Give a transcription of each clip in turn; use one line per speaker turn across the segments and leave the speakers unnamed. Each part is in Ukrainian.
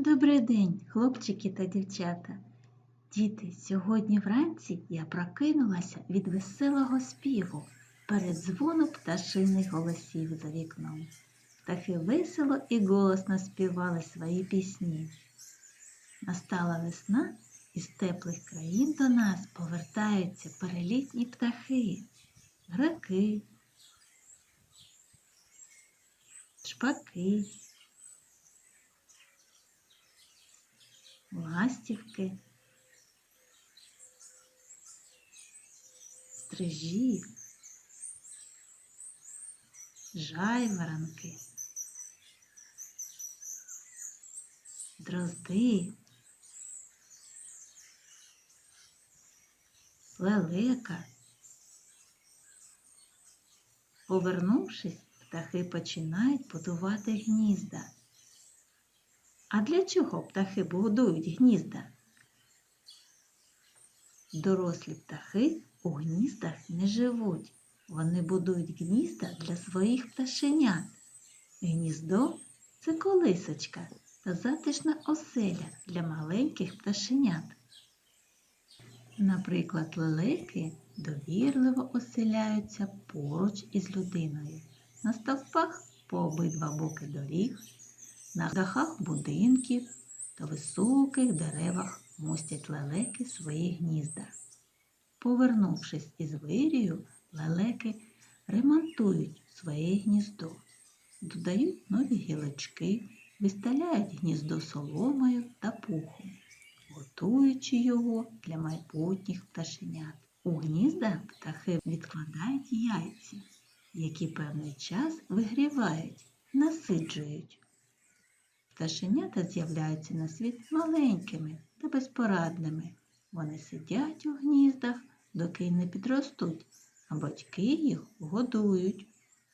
Добрий день, хлопчики та дівчата. Діти, сьогодні вранці я прокинулася від веселого співу перед дзвону пташиних голосів за вікном. Птахи весело і голосно співали свої пісні. Настала весна, і з теплих країн до нас повертаються перелітні птахи, граки, шпаки. Ластівки, стрижі, жайворонки, дрозди, лелека. Повернувшись, птахи починають будувати гнізда. А для чого птахи будують гнізда? Дорослі птахи у гніздах не живуть. Вони будують гнізда для своїх пташенят. Гніздо це колисочка та затишна оселя для маленьких пташенят. Наприклад, лелеки довірливо оселяються поруч із людиною. На стовпах по обидва боки доріг на дахах будинків та високих деревах мостять лелеки свої гнізда. Повернувшись із вирію, лелеки ремонтують своє гніздо, додають нові гілочки, виставляють гніздо соломою та пухом, готуючи його для майбутніх пташенят. У гнізда птахи відкладають яйця, які певний час вигрівають, насиджують. Пташенята з'являються на світ маленькими та безпорадними. Вони сидять у гніздах, доки й не підростуть, а батьки їх годують,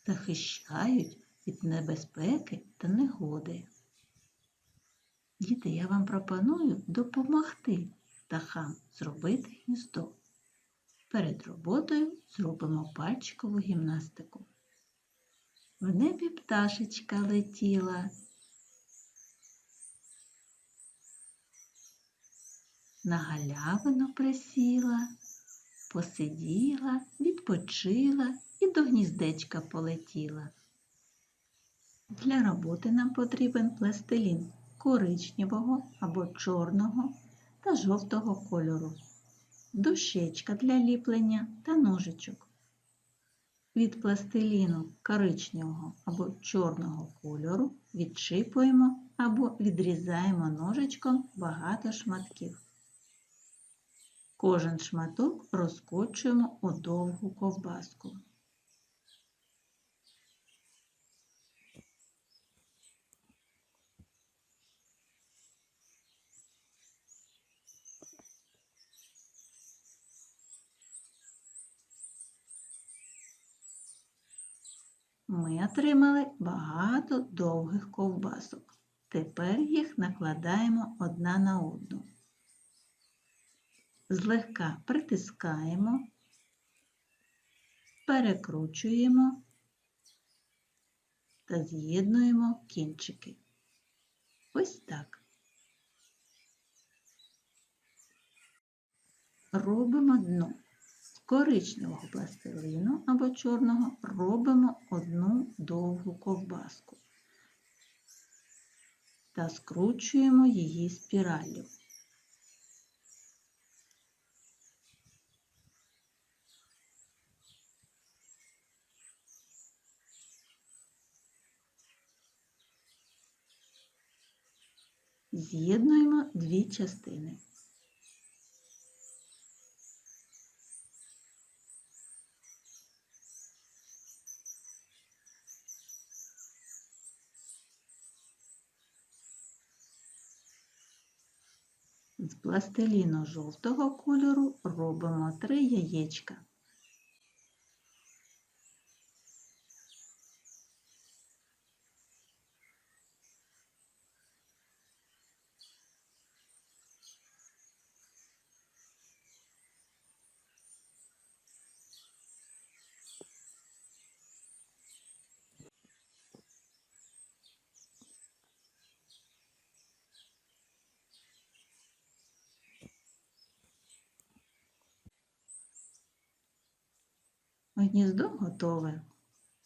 захищають від небезпеки та негоди. Діти, я вам пропоную допомогти птахам зробити гніздо. Перед роботою зробимо пальчикову гімнастику. В небі пташечка летіла. На галявину присіла, посиділа, відпочила і до гніздечка полетіла. Для роботи нам потрібен пластилін коричневого або чорного та жовтого кольору, дощечка для ліплення та ножичок. Від пластиліну коричневого або чорного кольору відшипуємо або відрізаємо ножичком багато шматків. Кожен шматок розкочуємо у довгу ковбаску. Ми отримали багато довгих ковбасок. Тепер їх накладаємо одна на одну злегка притискаємо, перекручуємо та з'єднуємо кінчики. Ось так. Робимо дно. З коричневого пластилину або чорного робимо одну довгу ковбаску та скручуємо її спіраллю. З'єднуємо дві частини. З пластиліну жовтого кольору робимо три яєчка. Гніздо готове.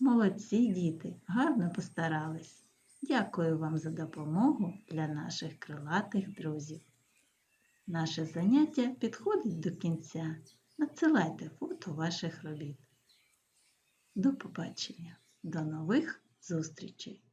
Молодці, діти, гарно постарались. Дякую вам за допомогу для наших крилатих друзів. Наше заняття підходить до кінця. Надсилайте фото ваших робіт. До побачення, до нових зустрічей!